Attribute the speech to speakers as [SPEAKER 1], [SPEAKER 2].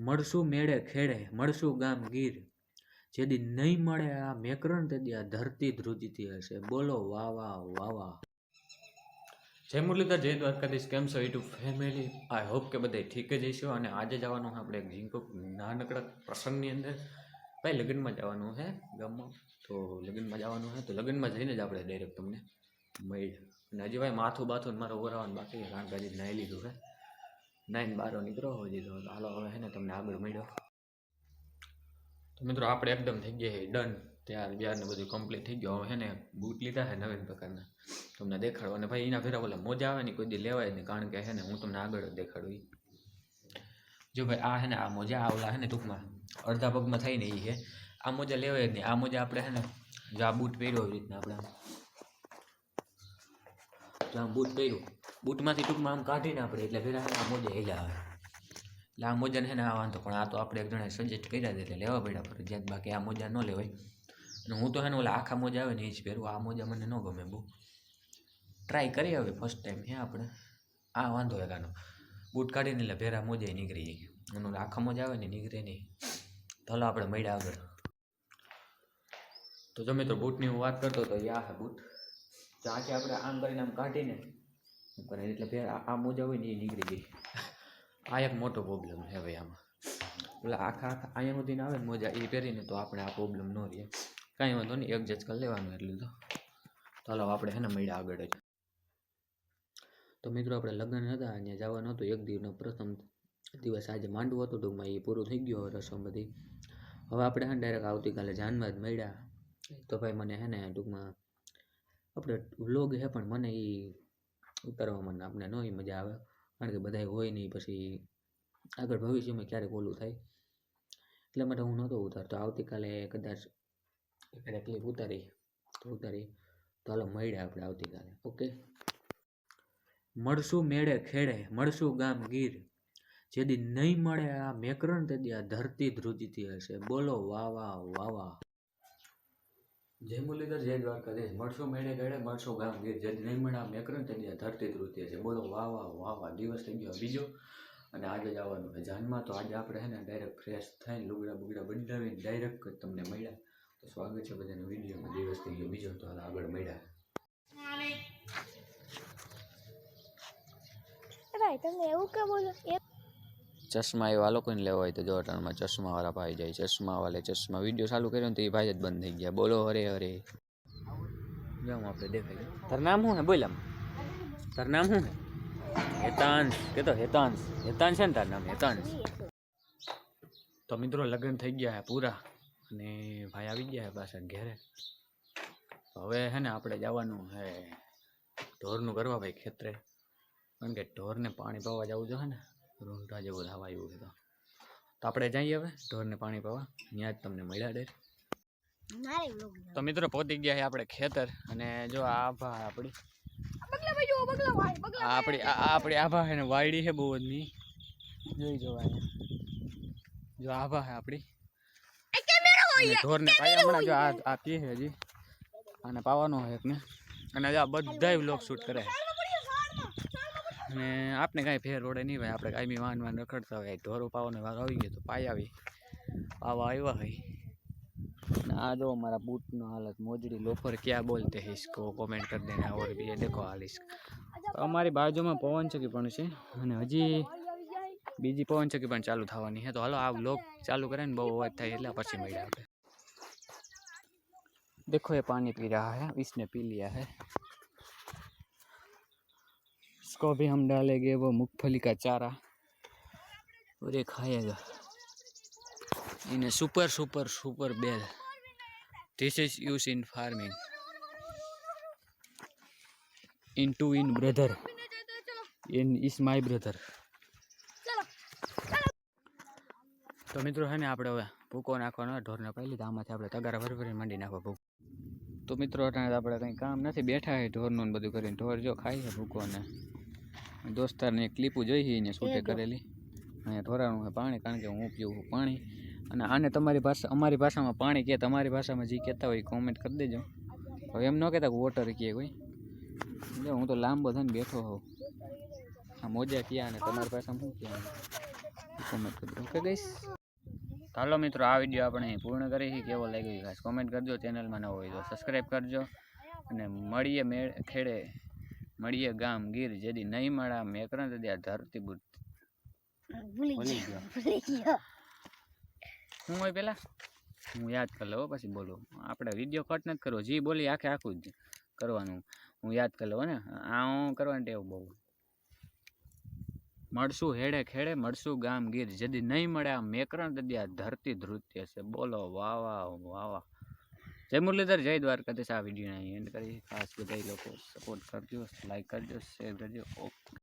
[SPEAKER 1] મળશું મેળે ખેડે, મળશું ગામ ગીર. જેદી નહીં મળે આ મેકરણ, તેદી આ ધરતી ધ્રુજતી હશે. બોલો વાહ વાહ વાહ જય મુરલીધર, જય દ્વારકાધીશ. કેમ છો યુટ્યુબ ફેમિલી? આઈ હોપ કે બધે ઠીક જ હશો. અને આજે જવાનું છે આપણે ઝીંકો નાનકડા પ્રસંગની અંદર. ભાઈ, લગ્નમાં જવાનું છે ગામમાં? તો લગ્નમાં જવાનું છે તો લગ્નમાં જઈને જ આપણે ડાયરેક્ટ તમને મળી અને હજી ભાઈ માથું બાથું મારે ઓરાવાનું બાકી કારણ કે હજી નાહી લીધું છે નાઈને બારો નીકળો, હજી તો હાલો, હવે હે ને તમને આગળ મળ્યો. તો મિત્રો, આપણે એકદમ થઈ ગયા છે ડન ત્યાર બિહારને બધું કમ્પ્લીટ થઈ ગયું. હવે હે ને બૂટ લીધા છે નવીન પ્રકારના. તમને દેખાડો અને ભાઈ, એના ફેરા બોલા મોજા આવે ને, કોઈ દી લેવાય નહીં, કારણ કે હે ને હું તમને આગળ દેખાડું જો ભાઈ, આ હે ને, આ મોજા, આ ઓલા છે ને ટૂંકમાં, અડધા પગમાં થઈને એ છે આ મોજા લેવાય જ નહીં. આ મોજા આપણે હે ને, જો આ બૂટ પહેર્યો એવી રીતના આપણે. જો આમ બૂટ પહેર્યું. બૂટમાંથી ટૂંકમાં આમ કાઢીને આપણે એટલે ફેરા આ મોજા હેલા આવે. એટલે આ મોજાને છે ને આ વાંધો, પણ આ તો આપણે એક જણાએ સજેસ્ટ કર્યા છે એટલે લેવા પડ્યા ફરજિયાત બાકી આ મોજા ન લેવાય. અને હું તો છે ને ઓલા આખા મોજા આવે ને એ જ પહેરું. આ મોજા મને ન ગમે બહુ. ટ્રાય કરી હવે ફર્સ્ટ ટાઈમ હે આપણે. આ વાંધો એક કાનો. બૂટ કાઢીને એટલે ભેરા મોજા નીકળી જાય અને ઓલા આખા મોજા આવે ને નીકળે નહીં. તો આપણે મળ્યા આગળ. તો જો મિત્રો, બૂટની હું વાત કરતો તો યા બૂટ. તો આખી આપણે આમ કરીને આમ કાઢીને કરે? એટલે ફેર આ મોજા હોય ને એ નીકળી ગઈ. આ એક મોટો પ્રોબ્લેમ છે ભાઈ આમાં. ઓલા આખા આખા અહીંયા સુધીને આવે ને મોજા એ પહેરીને તો આપણે આ પ્રોબ્લેમ ન રહે કાંઈ વાંધો નહીં એક જજ કરી લેવાનું એટલું તો. ચાલો આપણે છે ને મળ્યા આગળ જ. તો મિત્રો આપણે લગ્ન હતા અહીંયા જવાનું હતું એક દિવસનો. પ્રથમ દિવસ આજે માંડવું હતું ટૂંકમાં એ પૂરું થઈ ગયું રસમ બધી. હવે આપણે ને ડાયરેક્ટ આવતીકાલે જાનમાં જ મળ્યા. તો ભાઈ મને હે ને ટૂંકમાં આપણે વ્લોગ છે પણ મને એ ઉતારવામાં આપણે ન મજા આવે. કારણ કે બધા હોય નહીં, પછી આગળ ભવિષ્યમાં ક્યારેક ઓલું થાય. એટલા માટે હું નહોતો ઉતારતો. આવતીકાલે કદાચ એકાદ ક્લિપ ઉતારી, તો ઉતારી. તો હાલો મળ્યા આપણે આવતીકાલે. ઓકે? મળશું મેળે ખેડે, મળશું ગામ ગીર. જેદી નહીં મળે આ મેકરણ, તેદી આ ધરતી ધ્રુજતી હશે. બોલો વાહ વાહ. જય મુરલીધર જય દ્વારકાધીશ મળશો મેળે ગળે, મળશો ગામ ગીર. જજ નહીં મળે આ મેકરણ તેની ધરતી તૃતીય છે. બોલો, વાહ વાહ વાહ વાહ, દિવસ થઈ ગયો. બીજો, અને આજે જવાનું છે જાનમાં. તો આજે આપણે છે ને ડાયરેક્ટ ફ્રેશ થઈને લુગડા બુગડા બદલાવીને ડાયરેક્ટ જ તમને મળ્યા. તો સ્વાગત છે બધાને વિડીયોમાં. દિવસ થઈ ગયો. બીજો તો હાલ આગળ મળ્યા.
[SPEAKER 2] તમે એવું કે બોલો?
[SPEAKER 1] ચશ્મા એવા લોકોને લેવા હોય તો જો અટાણમાં ચશ્મા વાળા ભાઈ જાય ચશ્મા વાલે ચશ્મા. વીડિયો ચાલુ કર્યો ને તો એ ભાઈ જ બંધ થઈ ગયા. બોલો હરે હરે. જાઉં આપણે દેખાય તાર નામ શું હે બોલ આમ. નામ શું હે હેતાંશ. કે તો હેતાંશ. હેતાંશ છે ને તાર હેતાંશ. તો મિત્રો લગ્ન થઈ ગયા હે પૂરા અને ભાઈ આવી ગયા હે પાછા ઘેરે. હવે હે ને આપણે જવાનું હે ઢોરનું કરવા ભાઈ ખેતરે. કારણ કે ઢોરને પાણી પાવા જવું જોઈએ ને. રૂંઢા જેવો થવા આવ્યો છે તો. આપણે જઈએ હવે ઢોરને પાણી પાવા. ત્યાં જ તમને મળ્યા
[SPEAKER 2] ડેર
[SPEAKER 1] તો મિત્રો પહોંચી ગયા છે આપણે ખેતર અને જો આ આભા આપણી. આપણી આપણી આભા છે ને વાયડી છે બહુ જ ની જોઈ જોવા જો આભા છે આપણી. ઢોરને પાયા હમણાં જો આ આ પીએ હજી. અને પાવાનો હોય એકને અને આ બધાય વ્લોગ શૂટ કરે છે. અને આપણે કાંઈ ફેર રોડે નહીં ભાઈ આપણે કાંઈ વાન વાન રખડતા હોય ઢોરો પાવાનો વાર આવી ગયો તો પાઈ આવી પાવા આવ્યા હોય અને આ જો મારા બૂટનો હાલત મોજડી લોફર ક્યાં બોલતે હે इसको કોમેન્ટ કરી દેને और भी ये देखो हाल इसका તો અમારી બાજુમાં પવનચક્કી પણ છે અને હજી બીજી પવનચક્કી પણ ચાલુ થવાની છે તો હાલો આ વ્લોગ ચાલુ કરે ને બહુ અવાજ થાય એટલે પછી મળ્યા આપણે देखो ये पानी पी रहा है इसने पी लिया है इसको भी हम डालेंगे वो मूंगफली का चारा और ये खाएगा इन्हें super super super bell this is use in farming in to in brother in is my brother તો મિત્રો છે ને આપણે હવે ભૂકો નાખવાનો હોય, ઢોરને પાઈ લીધા આમાંથી આપણે તગારા ભરી ભરીને માંડી નાખવા ભૂકો તો મિત્રો અટાણે તો આપણે કંઈ કામ નથી બેઠા છે ઢોરનું ને બધું કરીને ઢોર જો ખાય છે ભૂકો ને દોસ્તારને ક્લિપું જોઈ હતી એને શૂટે કરેલી. અહીંયા ઢોરાનું છે પાણી કારણ કે હું પીવું છું પાણી. અને આને તમારી ભાષા અમારી ભાષામાં પાણી કહે તમારી ભાષામાં જે કહેતા હોય કોમેન્ટ કરી દેજો. હવે એમ ન કહેતા કે વોટર કહે કોઈ. એટલે હું તો લાંબો થઈને બેઠો હોઉં. આ મોજા ક્યાં અને તમારી ભાષામાં શું ક્યાં કોમેન્ટ કરજો ઓકે ગઈશ ચાલો મિત્રો આ વીડિયો આપણે પૂર્ણ કરી કેવો લાગ્યો ખાસ કોમેન્ટ કરજો. ચેનલમાં ન હોય તો સબસ્ક્રાઈબ કરજો. અને મળીએ મેળ ખેડે. મળીએ ગામ ગીર જદી નહીં મળા મેકરણ તેથી આ ધરતી બુદ્ધિ
[SPEAKER 2] ભૂલી
[SPEAKER 1] ભૂલી
[SPEAKER 2] ગયો
[SPEAKER 1] ગયો.
[SPEAKER 2] ભૂલી ગયો.
[SPEAKER 1] હું હોય પેલા? હું યાદ કરી લઉં પછી બોલું. આપણે વીડિયો કટ નથી કરવો. જે બોલી આખે આખું જ કરવાનું. હું યાદ કરી લઉં ને. આ હું કરવાની ટેવ બહુ. મળશું હેડે ખેડે મળશું ગામ ગીર જદી નહીં મળે આ મેકરણ દદી આ ધરતી ધૃત્ય છે. બોલો વાહ વાહ વાહ વાહ. જય મુરલીધર, જય દ્વારકાધીશ. આ વિડીયોને એન્ડ કરી ખાસ બધા લોકો સપોર્ટ કરજો લાઈક કરજો શેર કરજો. ઓકે